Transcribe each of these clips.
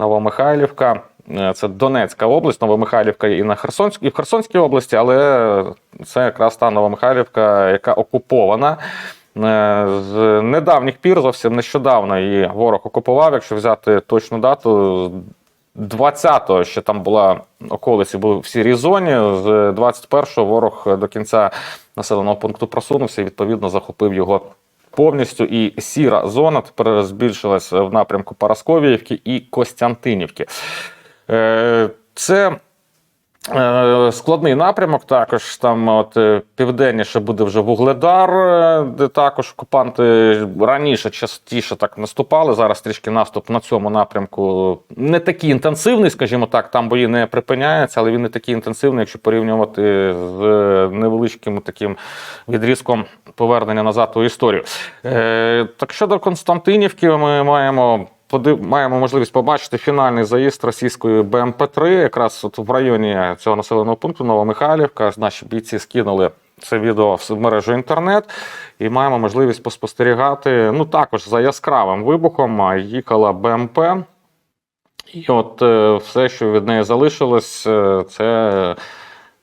Новомихайлівка. Е, Це Донецька область, Новомихайлівка і на Херсонській, і в Херсонській області, але це якраз та Новомихайлівка, яка окупована. Е, З недавніх пір, зовсім нещодавно її ворог окупував. Якщо взяти точну дату, з 20-го ще там була околиці, були в сірій зоні. З 21-го ворог до кінця населеного пункту просунувся і відповідно захопив його повністю. І сіра зона тепер збільшилась в напрямку Парасковіївки і Костянтинівки. Е, Це складний напрямок. Також там от е, південніше буде вже Вугледар, е, де також окупанти раніше частіше так наступали. Зараз трішки наступ на цьому напрямку не такий інтенсивний, скажімо так. Там бої не припиняються, але він не такий інтенсивний, якщо порівнювати з невеличким таким відрізком повернення назад у історію. Е, Так щодо Константинівки, ми маємо. Подив... Маємо можливість побачити фінальний заїзд російської БМП-3, якраз от в районі цього населеного пункту Новомихайлівка. Наші бійці скинули це відео в мережу інтернет, і маємо можливість поспостерігати. Ну також за яскравим вибухом їхала БМП. І от е, все, що від неї залишилось, е, це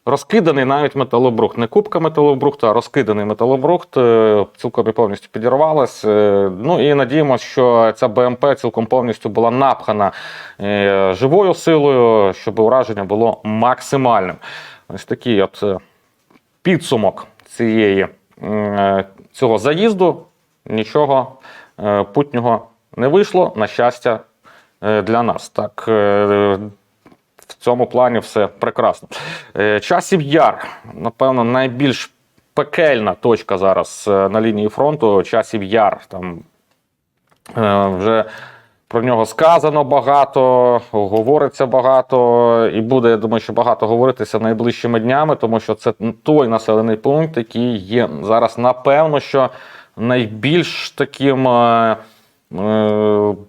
розкиданий навіть металобрухт. Не кубка металобрухту, а розкиданий металобрухт. е, Цілком і повністю підірвалась. Е, Ну і надіємося, що ця БМП цілком повністю була напхана е, живою силою, щоб ураження було максимальним. Ось такий от підсумок цієї, цього заїзду. Нічого путнього не вийшло, на щастя, для нас. Так, цьому плані все прекрасно. Е, Часів Яр, напевно, найбільш пекельна точка зараз е, на лінії фронту. Часів Яр. Там е, вже про нього сказано багато, говориться багато, і буде, я думаю, що багато говоритися найближчими днями, тому що це той населений пункт, який є зараз, напевно, що найбільш таким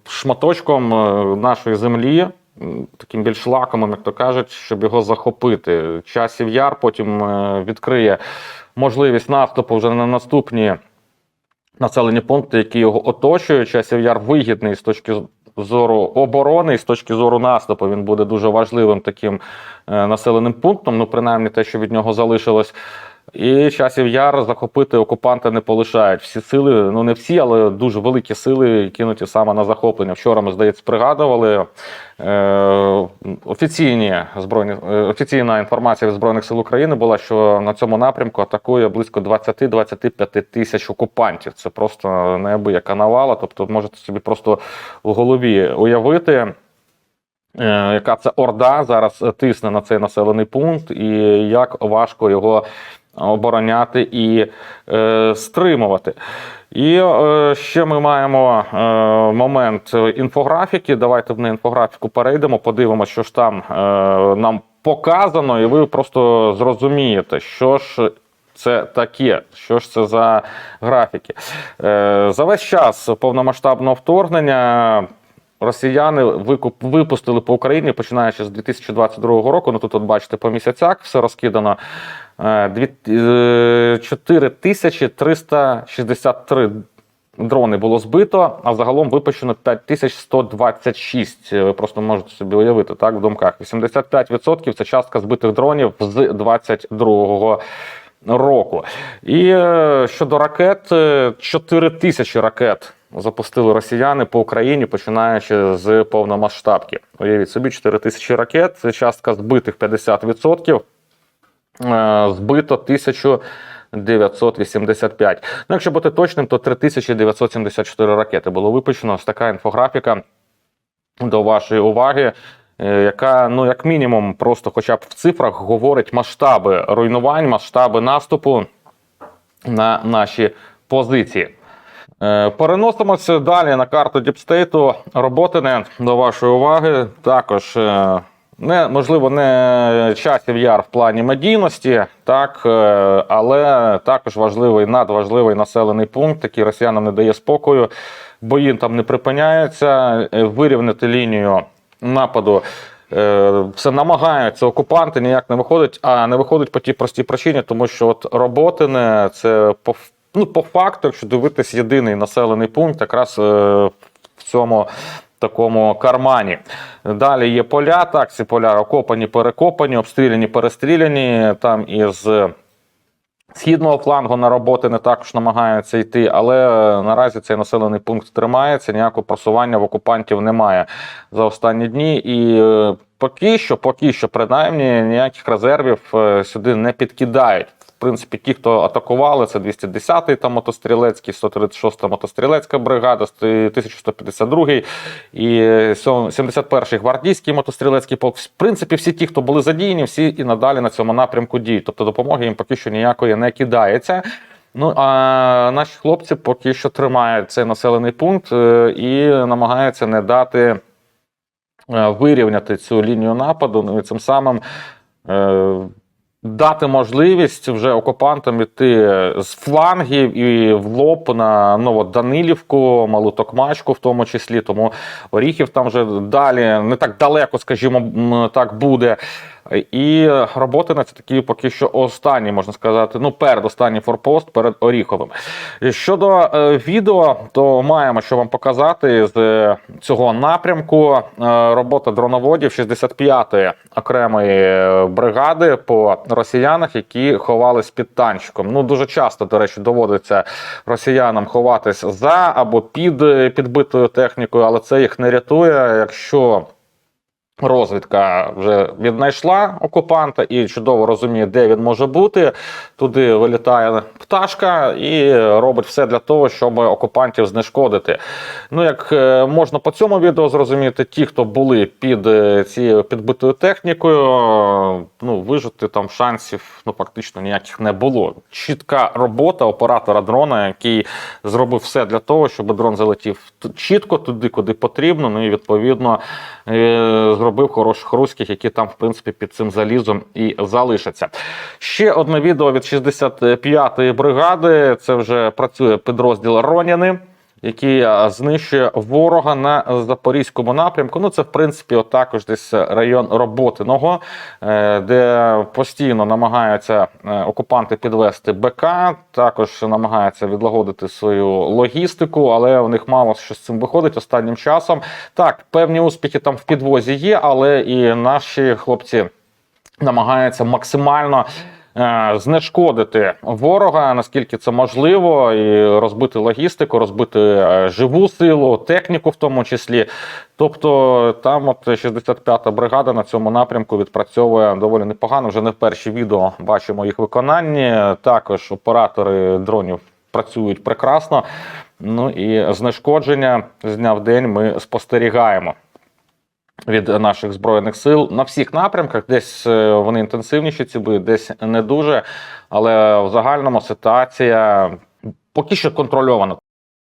шматочком нашої землі. Таким більш лакомим, як то кажуть, щоб його захопити. Часів яр потім е, відкриє можливість наступу вже на наступні населені пункти, які його оточують. Часів яр вигідний з точки зору оборони, і з точки зору наступу. Він буде дуже важливим таким е, населеним пунктом. Ну, принаймні, те, що від нього залишилось. І часів яр захопити окупанти не полишають. Всі сили, ну не всі, але дуже великі сили кинуті саме на захоплення. Вчора ми, здається, пригадували е, офіційні збройні е, офіційна інформація від збройних сил України була, що на цьому напрямку атакує близько 20-25 тисяч окупантів. Це просто неабияка навала. Тобто, можете собі просто в голові уявити. е, Яка це орда зараз тисне на цей населений пункт, і як важко його обороняти і е, стримувати. І е, ще ми маємо е, момент інфографіки. Давайте на інфографіку перейдемо, подивимося, що ж там е, нам показано, і ви просто зрозумієте, що ж. Це таке, що ж це за графіки? Е, за весь час повномасштабного вторгнення росіяни викуп, випустили по Україні, починаючи з 2022 року. Ну тут, от бачите, по місяцях все розкидано. Е, дві- е, 4363 дрони було збито, а загалом випущено 5126. Ви просто можете собі уявити так в думках. 85% це частка збитих дронів з 22 року. І е, щодо ракет, е, 4 тисячі ракет запустили росіяни по Україні, починаючи з повномасштабки. Уявіть собі, 4 тисячі ракет, частка збитих 50%. Е, збито 1985. Ну, якщо бути точним, то 3974 ракети було випущено. Ось така інфографіка до вашої уваги, е, яка, ну, як мінімум, просто хоча б в цифрах говорить масштаби руйнувань, масштаби наступу на наші позиції. Е, Переносимося далі на карту Діпстейту. Роботине до вашої уваги. Також не можливо не часів яр в плані медійності, так е, але також важливий надважливий населений пункт, який росіянам не дає спокою. Бої там не припиняються. Е, Вирівняти лінію нападу. е, Все намагаються окупанти, ніяк не виходить, а не виходить по тій простій причині, тому що от роботине це по, ну, по факту, якщо дивитись, єдиний населений пункт, якраз в цьому такому кармані. Далі є поля. Так, ці поля окопані, перекопані, обстріляні, перестріляні. Там із східного флангу на роботи не також намагаються йти, але е, наразі цей населений пункт тримається. Ніякого просування в окупантів немає за останні дні. І е, поки що, поки що, принаймні, ніяких резервів е, сюди не підкидають. Принципі, ті, хто атакували, це 210-й там мотострілецький, 136-та мотострілецька бригада, 1152-й і 71-й гвардійський мотострілецький полк. В принципі, всі ті, хто були задіяні, всі і надалі на цьому напрямку діють. Тобто допомоги їм поки що ніякої не кидається. Ну а наші хлопці поки що тримають цей населений пункт е, і намагаються не дати е, вирівняти цю лінію нападу. Ну і цим самим е, дати можливість вже окупантам іти з флангів і в лоб на Новоданилівку, Малу Токмачку, в тому числі. Тому Оріхів там вже далі не так далеко, скажімо, так буде. І роботи на це такі поки що останні, можна сказати, ну передостанній форпост перед Оріховим. Щодо е, відео, то маємо що вам показати з е, цього напрямку. Е, робота дроноводів 65-ї окремої е, бригади по росіянах, які ховались під танчиком. Ну дуже часто, до речі, доводиться росіянам ховатись за або під е, підбитою технікою, але це їх не рятує, якщо. Розвідка вже віднайшла окупанта і чудово розуміє, де він може бути. Туди вилітає пташка і робить все для того, щоб окупантів знешкодити. Ну, як е, можна по цьому відео зрозуміти, ті, хто були під е, цією підбитою технікою, ну вижити там шансів ну фактично ніяких не було. Чітка робота оператора дрона, який зробив все для того, щоб дрон залетів чітко туди, куди потрібно. Ну і відповідно е, зробив хороших руських, які там, в принципі, під цим залізом і залишаться. Ще одне відео від 65-ї бригади. Це вже працює підрозділ Роняни. Який знищує ворога на запорізькому напрямку. Ну, це в принципі також десь район роботиного, е, де постійно намагаються е, окупанти підвести БК, також намагаються відлагодити свою логістику, але у них мало що з цим виходить останнім часом. Так, певні успіхи там в підвозі є, але і наші хлопці намагаються максимально. Е, Знешкодити ворога наскільки це можливо, і розбити логістику, розбити е, живу силу, техніку в тому числі. Тобто там, от 65-та бригада на цьому напрямку відпрацьовує доволі непогано. Вже не в перші відео бачимо їх виконанні. Також оператори дронів працюють прекрасно. Ну і знешкодження з дня в день ми спостерігаємо від наших збройних сил на всіх напрямках. Десь е, вони інтенсивніші, ці бої, десь не дуже. Але в загальному ситуація поки що контрольована.